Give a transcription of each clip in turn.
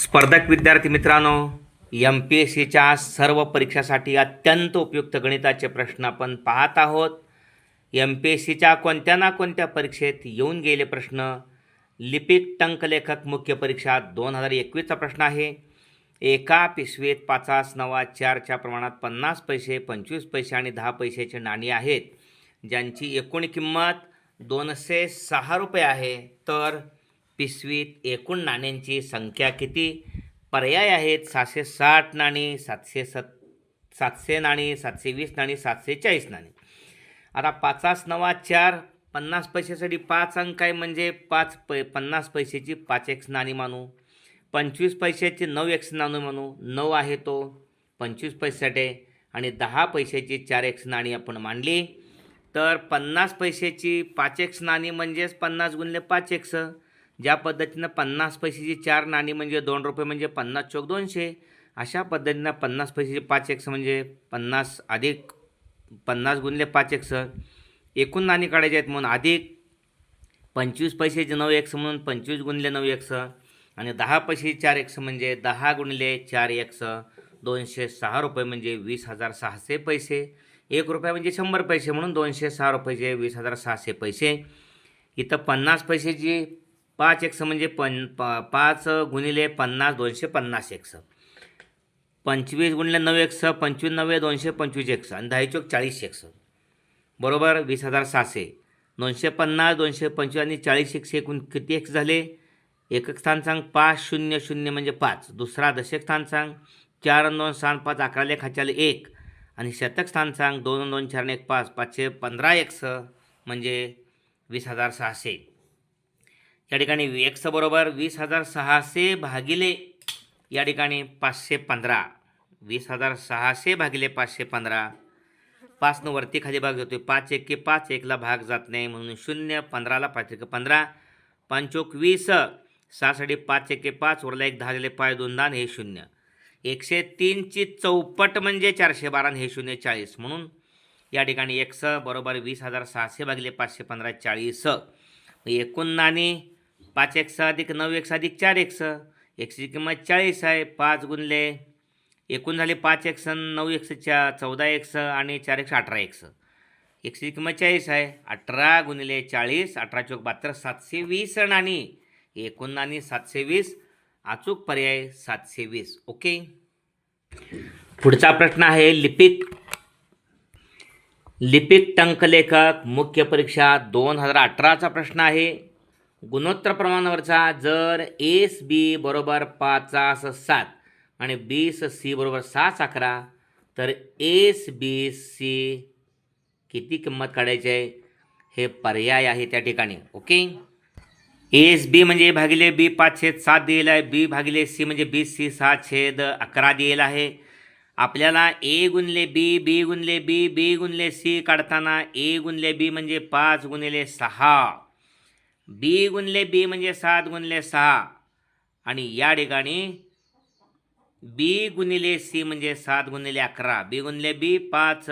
स्पर्धक विद्यार्थी मित्रांनो एम पी एस सीच्या सर्व परीक्षासाठी अत्यंत उपयुक्त गणिताचे प्रश्न आपण पाहत आहोत. एम पी एस सीच्या कोणत्या ना कोणत्या परीक्षेत येऊन गेले प्रश्न? लिपिक टंकलेखक मुख्य परीक्षा दोन हजार एकवीसचा प्रश्न आहे. एका पिशवीत पाचास नवा चारच्या प्रमाणात पन्नास पैसे पंचवीस पैसे आणि दहा पैशाचे नाणी आहेत. ज्यांची एकूण किंमत दोनशे सहा रुपये आहे. तर पिशवीत एकूण नाण्यांची संख्या किती? पर्याय आहेत सातशे साठ नाणी सातशे सत सातशे नाणी सातशे वीस नाणी सातशे चाळीस नाणी. आता पाचास नवा चार पन्नास पैशासाठी पाच अंक आहे म्हणजे पाच पै पन्नास पैशाची पाच एक्स नाणी मानू. पंचवीस पैशाची नऊ एक्स नाणी मानू. नऊ आहे तो पंचवीस पैशासाठी आणि दहा पैशाची चार एक्स नाणी आपण मांडली. तर पन्नास पैशाची पाच एक्स नाणी म्हणजेच पन्नास गुणले पाच एक्स. ज्या पद्धतीनं पन्नास पैशाची चार नाणी म्हणजे दोन रुपये म्हणजे पन्नास चौक दोनशे अशा पद्धतीनं पन्नास पैशाची पाच एक्स म्हणजे पन्नास अधिक पन्नास गुणले पाच एक्स. एकूण नाणी काढायचे आहेत म्हणून अधिक पंचवीस पैशाचे नऊ एक्स म्हणून पंचवीस गुणले नऊ एक्स. आणि दहा पैशाचे चार एक्स म्हणजे दहा गुणले चार एक्स. दोनशे सहा रुपये म्हणजे वीस हजार सहाशे पैसे. एक रुपया म्हणजे शंभर पैसे म्हणून दोनशे सहा रुपयाचे वीस हजार सहाशे पैसे. इथं पन्नास पैशाची पाच एक्स म्हणजे पन प पाच गुणिले पन्नास दोनशे पन्नास एक्स. पंचवीस गुणिले नऊ एक्स पंचवीस नव्वे दोनशे पंचवीस एक्स आणि दहा चौक चाळीस एक्स. बरोबर? वीस हजार सहाशे. दोनशे पन्नास दोनशे पंचवीस आणि चाळीस एकशे एकूण किती एक्स झाले? एकक स्थान सांग पाच शून्य शून्य म्हणजे पाच. दुसरा दशक स्थान सांग चार दोन सहा पाच अकराले खाचाले एक. आणि शतक स्थान सांग दोन दोन चार एक पाच पाचशे पंधरा एक्स म्हणजे वीस हजार सहाशे. या ठिकाणी एक्स बरोबर वीस हजार सहाशे भागिले या ठिकाणी पाचशे पंधरा. वीस हजार सहाशे भागिले पाचशे पंधरा. पाचनं वरती खाली भाग जातो पाच एके पाच एकला भाग जात नाही म्हणून शून्य पंधराला पाच एक पंधरा. पंचोक वीस सहासाठी पाच एके पाच वरला एक दहा पाय दोन दान हे शून्य. एकशे तीनची चौपट म्हणजे चारशे बारा हे शून्य चाळीस. म्हणून या ठिकाणी एक्स बरोबर वीस हजार सहाशे भागिले पाचशे पंधरा चाळीस. एकूण नाणी पाच एक्स अधिक नऊ एक्स अधिक चार एक्स एक्सची किंमत चाळीस आहे पाच गुणले एकूण झाले पाच एक्स सण नऊ चा चौदा एक्स आणि चार एक्स अठरा एक्स एकशेची किंमत चाळीस आहे अठरा गुणिले चाळीस अठरा चौक बहात्तर सातशे वीस आणि एकूण आणि सातशे वीस. अचूक पर्याय सातशे वीस ओके? पुढचा प्रश्न आहे लिपिक. लिपिक टंकलेखक मुख्य परीक्षा दोन हजार अठराचा प्रश्न आहे. गुणोत्तर प्रमाणावरचा जर एस बी बरोबर पाचास सात आणि बीस सी बरोबर सहा अकरा तर एस बी सी किती किंमत काढायची? आहे हे पर्याय आहे त्या ठिकाणी ओके? एस बी म्हणजे भागिले बी पाच छेद सात दिलेला आहे. बी भागिले सी म्हणजे बी सी सहा छेद अकरा दिलेला आहे. आपल्याला ए गुणले बी बी गुणले बी बी गुणले सी काढताना ए गुणले बी म्हणजे पाच गुणिले सहा. बी गुणले बी म्हणजे सात गुणले सहा. आणि या ठिकाणी बी गुणिले सी म्हणजे सात गुणिले अकरा. बी गुणले बी पाच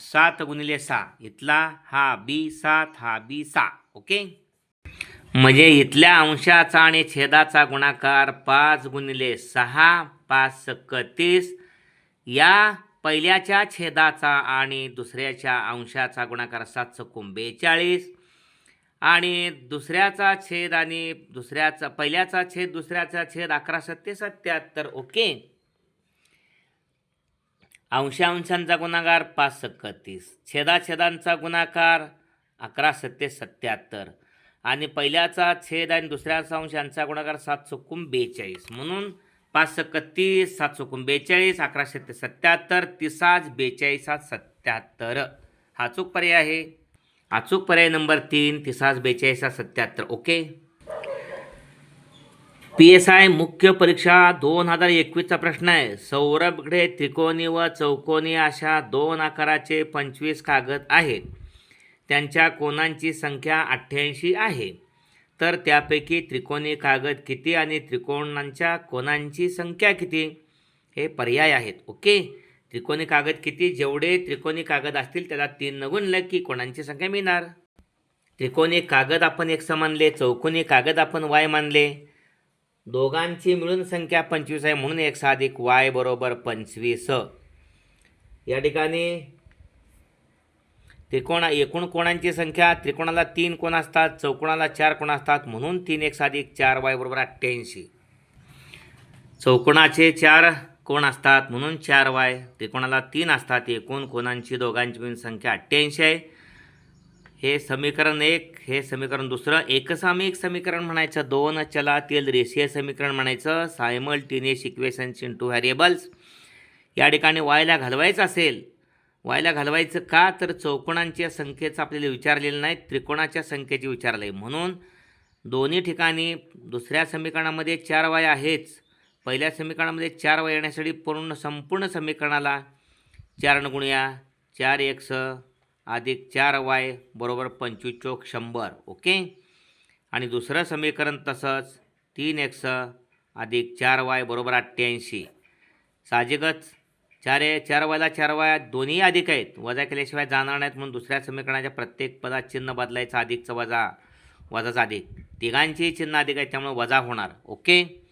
सात गुणिले सहा. इथला हा बी सात हा बी सहा. ओके? म्हणजे इथल्या अंशाचा आणि छेदाचा गुणाकार पाच गुणिले सहा पाच सक्क तीस. या पहिल्याच्या छेदाचा आणि दुसऱ्याच्या अंशाचा गुणाकार सात सक्कून बेचाळीस आणि दुसऱ्याचा छेद आणि दुसऱ्याचा पहिल्याचा छेद दुसऱ्याचा छेद अकरा सत्ते सत्याहत्तर ओके? अंशांशांचा गुणाकार पाच सक्क तीस. छेदाछेदांचा गुणाकार अकरा सत्ते सत्याहत्तर आणि पहिल्याचा छेद आणि दुसऱ्याचा अंश यांचा गुणाकार सात चुकून बेचाळीस. म्हणून पाच सक्क तीस सात चुकून बेचाळीस अकरा सत्ते सत्याहत्तर तिसाच बेचाळीस सात सत्याहत्तर हा चूक पर्याय आहे. अचूक पर्याय नंबर तीन तिसाच बेचाळीस सत्याहत्तर ओके? पी एस आय मुख्य परीक्षा दोन हजार एकवीसचा प्रश्न आहे. सौरभकडे त्रिकोणी व चौकोनी अशा दोन आकाराचे पंचवीस कागद आहेत. त्यांच्या कोणांची संख्या अठ्ठ्याऐंशी आहे. तर त्यापैकी त्रिकोणी कागद किती आणि त्रिकोणांच्या कोणांची संख्या किती? हे पर्याय आहेत ओके? त्रिकोणी कागद किती? जेवढे त्रिकोणी कागद असतील त्याला तीन न गुणलं की कोणांची संख्या मिळणार? त्रिकोणी कागद आपण एक मानले चौकोनी कागद आपण वाय मानले. दोघांची मिळून संख्या पंचवीस आहे म्हणून एक्स अधिक वाय बरोबर पंचवीस. या ठिकाणी त्रिकोण एकूण कोणांची संख्या? त्रिकोणाला तीन कोण असतात? चौकोणाला चार कोण असतात? म्हणून तीन एक साधिक चार वाय बरोबर अठ्ठ्याऐंशी. चौकोणाचे चार कोण असतात म्हणून चार वाय त्रिकोणाला तीन असतात एकूण कोणांची दोघांची मिळून संख्या अठ्ठ्याऐंशी आहे. हे समीकरण एक हे समीकरण दुसरं एकसामिक समीकरण म्हणायचं दोन चलातील रेषीय समीकरण म्हणायचं सायमल्टेनियस इक्वेशन्स इंटू व्हॅरिएबल्स या ठिकाणी वायला घालवायचं असेल वायला घालवायचं का? तर चौकोणांच्या संख्येचं आपल्याला विचारलेलं नाही त्रिकोणाच्या संख्येची विचारलं आहे म्हणून दोन्ही ठिकाणी दुसऱ्या समीकरणामध्ये चार वाय आहेच. पहिल्या समीकरणामध्ये चार वाय येण्यासाठी पूर्ण संपूर्ण समीकरणाला चार गुणया चार एक्स अधिक चार वाय बरोबर पंचवीस चौक शंभर ओके? आणि दुसरं समीकरण तसंच तीन एक्स अधिक चार वाय बरोबर अठ्ठ्याऐंशी. साहजिकच चार ए चार वायला चार वाय दोन्ही अधिक आहेत. वजा केल्याशिवाय जाणार नाहीत म्हणून दुसऱ्या समीकरणाच्या प्रत्येक पदात चिन्ह बदलायचं अधिकचं वजा वजाचं अधिक. तिघांचेही चिन्ह अधिक आहेत त्यामुळे वजा होणार ओके?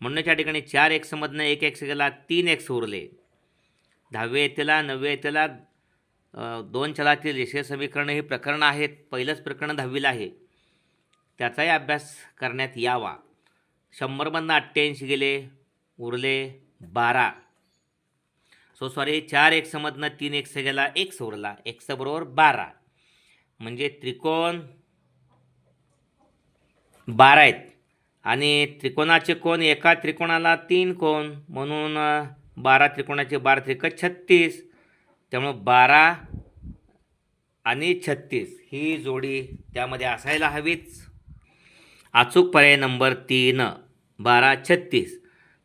म्हणूनच या ठिकाणी चार एक्समधनं एक एक्स गेला तीन एक्स उरले. दहावे येतेला नववे येतेला दोन चलातील रेषीय समीकरणं ही प्रकरणं आहेत. पहिलंच प्रकरण दहावीला आहे. त्याचाही अभ्यास करण्यात यावा. शंभरमधनं अठ्ठ्याऐंशी गेले उरले बारा. सो सॉरी चार एक्समधनं तीन एक्स गेला एक्स उरला. एक्स बरोबर बारा. म्हणजे त्रिकोण बारा आहेत. आणि त्रिकोणाचे कोण एका त्रिकोणाला तीन कोण म्हणून बारा त्रिकोणाचे बारा त्रिक छत्तीस. त्यामुळं बारा आणि छत्तीस ही जोडी त्यामध्ये असायला हवीच अचूक पर्याय नंबर तीन बारा छत्तीस.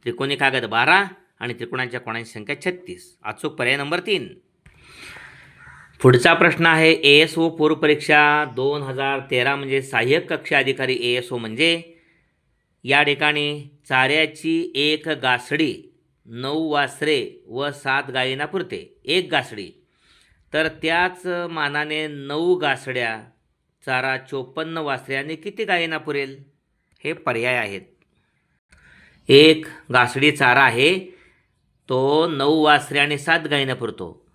त्रिकोणी कागद बारा आणि त्रिकोणाच्या कोणाची संख्या छत्तीस. अचूक पर्याय नंबर तीन. पुढचा प्रश्न आहे ए एस ओ पूर्वपरीक्षा दोन हजार तेरा म्हणजे सहाय्यक कक्षा अधिकारी ए एस ओ म्हणजे? या ठिकाणी चाऱ्याची एक गासडी नऊ वासरे व सात गायींना पुरते एक गासडी. तर त्याच मानाने नऊ गासड्या चारा चोपन्न वासरे आणि किती गायींना पुरेल? हे पर्याय आहेत. एक गासडी चारा आहे तो नऊ वासरे आणि सात गायींना पुरतो.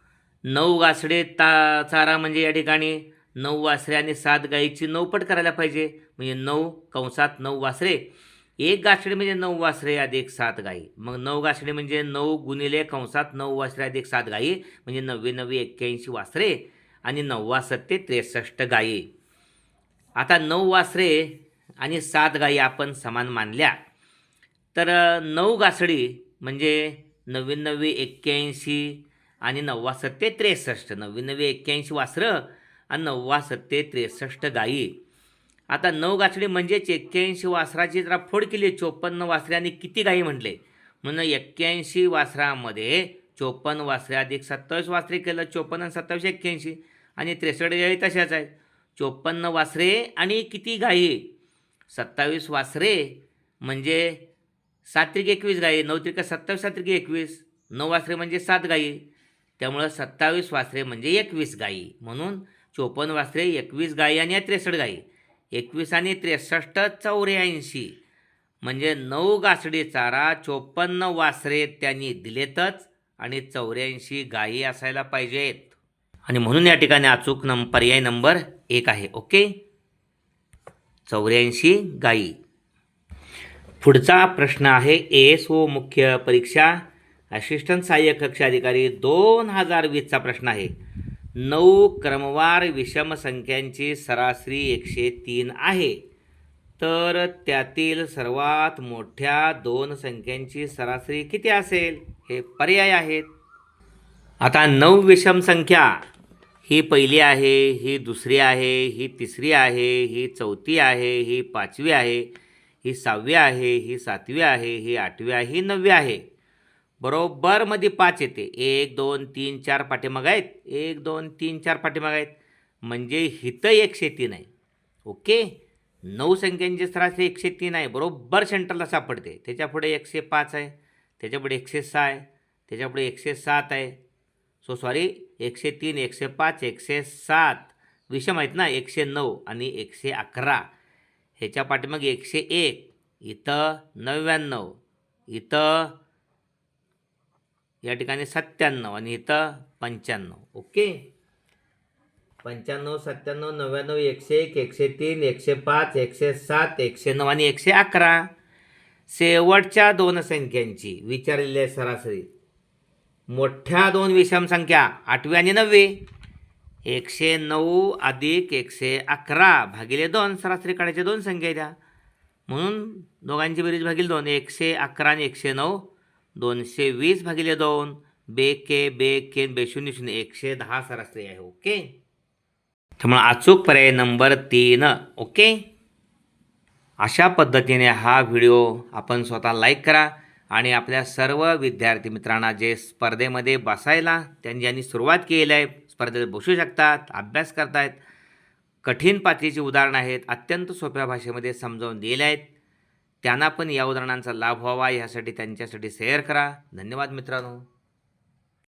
नऊ गासडे ता चारा म्हणजे या ठिकाणी नऊ वासरे आणि सात गायीची नऊपट करायला पाहिजे. म्हणजे नऊ कंसात नऊ वासरे. एक गासडी म्हणजे नऊ वासरे अधिक सात गाई. मग नऊ गासडे म्हणजे नऊ गुणिले कंसात नऊ वासरे अधिक सात गाई म्हणजे नव्वे नव्वे एक्क्याऐंशी वासरे आणि नव्वा सत्ते त्रेसष्ट गायी आता नऊ वासरे आणि सात गायी आपण समान मानल्या. तर नऊ गासडी म्हणजे नव्वीन नव्वे एक्क्याऐंशी आणि नव्वा सत्ते त्रेसष्ट. नव्वीन नव्वे एक्क्याऐंशी वासरं आणि नव्वा सत्ते त्रेसष्ट गायी आता नऊ गासडी म्हणजेच एक्क्याऐंशी वासराची जरा फोड केली चोपन्न वासरे आणि किती गायी म्हटले? म्हणून एक्क्याऐंशी वासरामध्ये चोपन्न वासरे अधिक सत्तावीस वासरे केलं चोपन्न आणि सत्तावीस एक्क्याऐंशी. आणि त्रेसष्ट गायी तशाच आहेत. चोपन्न वासरे आणि किती गायी सत्तावीस वासरे म्हणजे सात त्रिक एकवीस गायी नऊ त्रिका सत्तावीस सात त्रिक एकवीस. नऊ वासरे म्हणजे सात गायी त्यामुळं सत्तावीस वासरे म्हणजे एकवीस गायी म्हणून चोपन्न वासरे एकवीस गायी आणि या त्रेसष्ट गायी एकवीस आणि त्रेसष्ट चौऱ्याऐंशी. म्हणजे नऊ गासडी चारा चोपन्न वासरे त्यांनी दिलेतच आणि चौऱ्याऐंशी गायी असायला पाहिजेत. आणि म्हणून या ठिकाणी अचूक नं पर्याय नंबर एक आहे ओके? चौऱ्याऐंशी गायी. पुढचा प्रश्न आहे ए एस ओ मुख्य परीक्षा असिस्टंट सहाय्यक कक्ष अधिकारी दोन हजार वीसचा प्रश्न आहे. नऊ क्रमवार विषम संख्यांची सरासरी एकशे तीन आहे. तर त्यातील सर्वात मोठ्या दोन संख्यांची सरासरी किती असेल? हे पर्याय आहेत. आता नऊ विषम संख्या. ही पहिली आहे ही दुसरी आहे ही तिसरी आहे ही चौथी आहे ही पाचवी आहे ही सहावी आहे ही सातवी आहे ही आठवी आहे ही नववी आहे. बरोबर मध्ये पाच येते. एक दोन तीन चार पाठीमाग आहेत. एक दोन तीन चार पाठीमाग आहेत. म्हणजे हिथं एकशे तीन आहे ओके? नऊ संख्यांची सरासरी एकशे तीन आहे बरोबर सेंटरला सापडते. त्याच्यापुढे एकशे पाच आहे. त्याच्यापुढे एकशे सहा आहे. त्याच्यापुढे एकशे सात आहे. सो सॉरी एकशे तीन एकशे पाच एकशे सात. विषम आहेत ना? एकशे नऊ आणि एकशे अकरा. ह्याच्या पाठीमागे एकशे एक. इथं नव्याण्णव. इथं या ठिकाणी सत्त्याण्णव आणि इथं पंच्याण्णव. ओके? पंच्याण्णव सत्त्याण्णव नव्याण्णव एकशे एक एकशे तीन एकशे पाच एकशे सात एकशे नऊ आणि एकशे अकरा. शेवटच्या दोन संख्यांची विचारलेली आहे सरासरी. मोठ्या दोन विषम संख्या आठवी आणि नववी. एकशे नऊ अधिक एकशे अकरा भागिले दोन सरासरी काढायचे दोन संख्या द्या म्हणून दोघांची बेरीज भागील दोन एकशे अकरा आणि एकशे नऊ. दोनशे वीस भागिले दोन बे के बे के बे शून्य शून्य एकशे दहा सरासरी आहे ओके? त्यामुळे अचूक पर्याय नंबर तीन ओके? अशा पद्धतीने हा व्हिडिओ आपण स्वतः लाईक करा आणि आपल्या सर्व विद्यार्थी मित्रांना जे स्पर्धेमध्ये बसायला त्यांनी ज्यांनी सुरुवात केली आहे स्पर्धेत बसू शकतात अभ्यास करतायत कठीण पातळीची उदाहरणं आहेत अत्यंत सोप्या भाषेमध्ये समजावून दिले आहेत. त्यांना पण या उदाहरणांचा लाभ व्हावा. यासाठी त्यांच्यासाठी शेअर करा. धन्यवाद मित्रांनो.